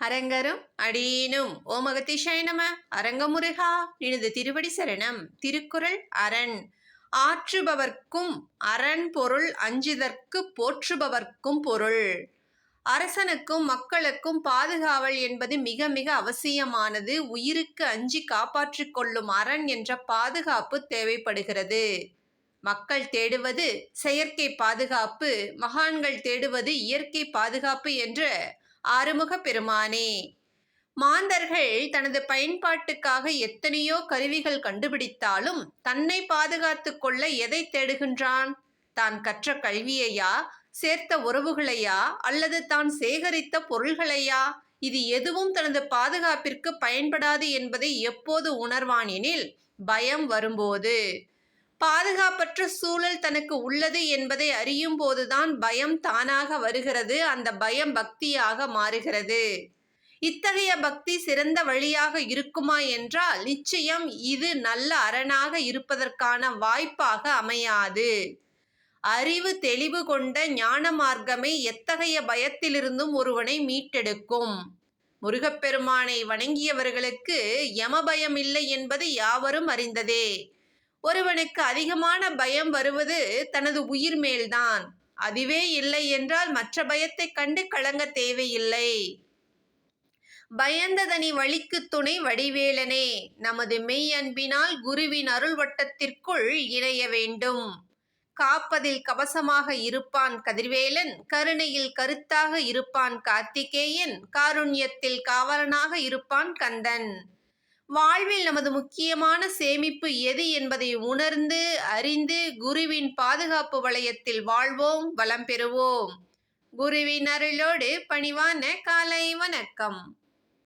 அரங்கரும் அடியேனும். ஓம் அகத்திஷாய நம. அரங்கமுருகா. நினது திருவடி சரணம். திருக்குறள் அரண். ஆற்றுபவர்க்கும் அரண் பொருள் அஞ்சுதற்கு போற்றுபவர்க்கும் பொருள். அரசனுக்கும் மக்களுக்கும் பாதுகாவல் என்பது மிக மிக அவசியமானது. உயிருக்கு அஞ்சி காப்பாற்றிக் கொள்ளும் அரண் என்ற பாதுகாப்பு தேவைப்படுகிறது. மக்கள் தேடுவது செயற்கை பாதுகாப்பு. மகான்கள் தேடுவது இயற்கை பாதுகாப்பு என்ற ஆறுமுக பெருமானே மாந்தர்கள் தனது பயன்பாட்டுக்காக எத்தனையோ கருவிகள் கண்டுபிடித்தாலும் தன்னை பாதுகாத்து கொள்ள எதை தேடுகின்றான்? தான் கற்ற கல்வியையா? சேர்த்த உறவுகளையா? அல்லது தான் சேகரித்த பொருள்களையா? இது எதுவும் தனது பாதுகாப்பிற்கு பயன்படாது என்பதை எப்போது உணர்வான் எனில் பயம் வரும்போது. பாதுகாப்பற்ற சூழல் தனக்கு உள்ளது என்பதை அறியும் போதுதான் பயம் தானாக வருகிறது. அந்த பயம் பக்தியாக மாறுகிறது. இத்தகைய பக்தி சிறந்த வழியாக இருக்குமா என்றால் நிச்சயம் இது நல்ல அரணாக இருப்பதற்கான வாய்ப்பாக அமையாது. அறிவு தெளிவு கொண்ட ஞான மார்க்கமே எத்தகைய பயத்திலிருந்தும் ஒருவனை மீட்டெடுக்கும். முருகப்பெருமானை வணங்கியவர்களுக்கு யமபயம் இல்லை என்பது யாவரும் அறிந்ததே. ஒருவனுக்கு அதிகமான பயம் வருவது தனது உயிர் மேல்தான். அதுவே இல்லை என்றால் மற்ற பயத்தைக் கண்டு கலங்க தேவையில்லை. பயந்ததனி வழிக்கு துணை வடிவேலனே நமது மெய் அன்பினால் குருவின் அருள் வட்டத்திற்குள் இணைய வேண்டும். காப்பதில் கவசமாக இருப்பான் கதிர்வேலன் கருணையில் கருத்தாக இருப்பான் கார்த்திகேயன் காருண்யத்தில் காவலனாக இருப்பான் கந்தன். வாழ்வில் நமது முக்கியமான சேமிப்பு எது என்பதை உணர்ந்து அறிந்து குருவின் பாதுகாப்பு வளையத்தில் வாழ்வோம் வளம் பெறுவோம். குருவின் அருளோடு பணிவான காலை வணக்கம்.